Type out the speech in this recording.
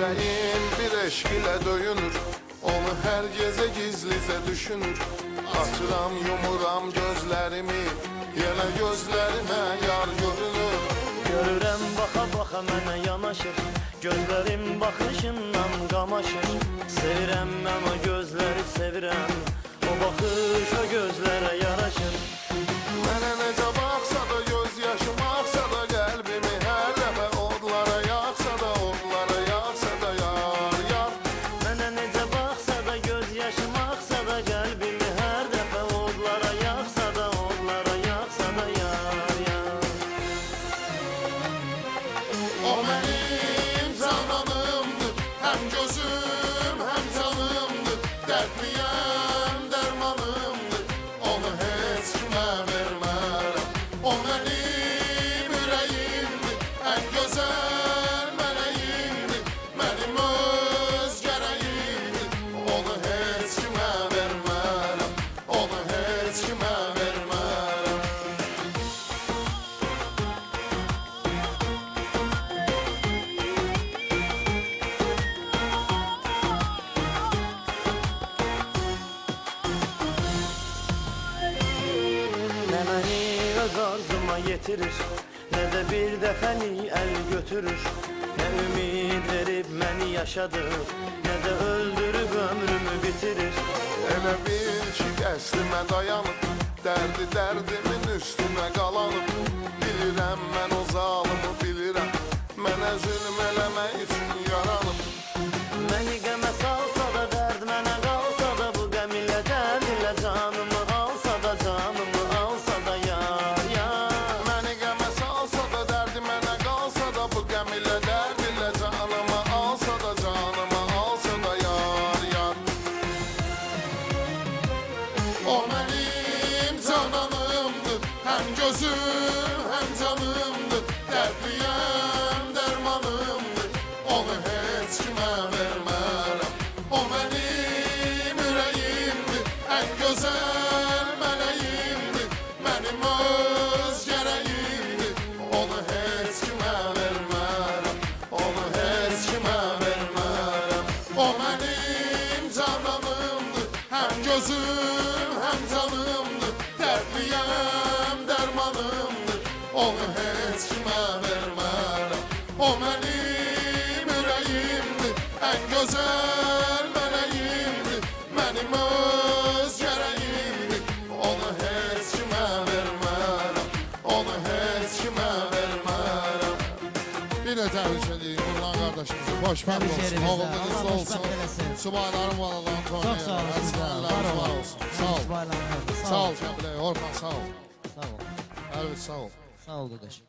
Ürəyim bir eşq ilə döyünür Onu hər gecə gizlicə düşünür. Açıram, yumuram gözlərimi Yenə gözlərimə yar görünür. Görürəm baxa baxa mənə yanaşır. Gözlərim baxışından qamaşır Nə məni öz arzuma yetirir Nə də bir dəfəni əl götürür. Nə ümid verib məni yaşadır Nə də öldürüb ömrümü bitirir. Elə bil ki qəsdimə dayanıb Dərdi dərdimin O mənim cananımdır Həm gözüm, həm canımdır Dərdliyəm, dərmanımdır Onu heç kimə vermərəm O mənim ürəyimdir Ən gözəl mələyimdir Mənim öz gərəyimdir Onu heç kimə vermərəm Onu heç kimə vermərəm O mənim cananımdır Həm gözüm, Onu heç kimə vermərəm O mənim ürəyimdir Ən gözəl mələyimdir Mənim öz gərəyimdir Onu heç kimə vermərəm Onu heç kimə vermərəm Bir də təbrik edeyim Nurlan qardaşımızı. Xoşbəxt olsun, oğlunuz olsun. Subayların valalarını tanıyın. sizə. Var olsun. Sağ ol. Sağ ol Cəmilə, Orxan sağ ol. Sağ ol. Əlvin sağ ol. Sağ ol qardaş.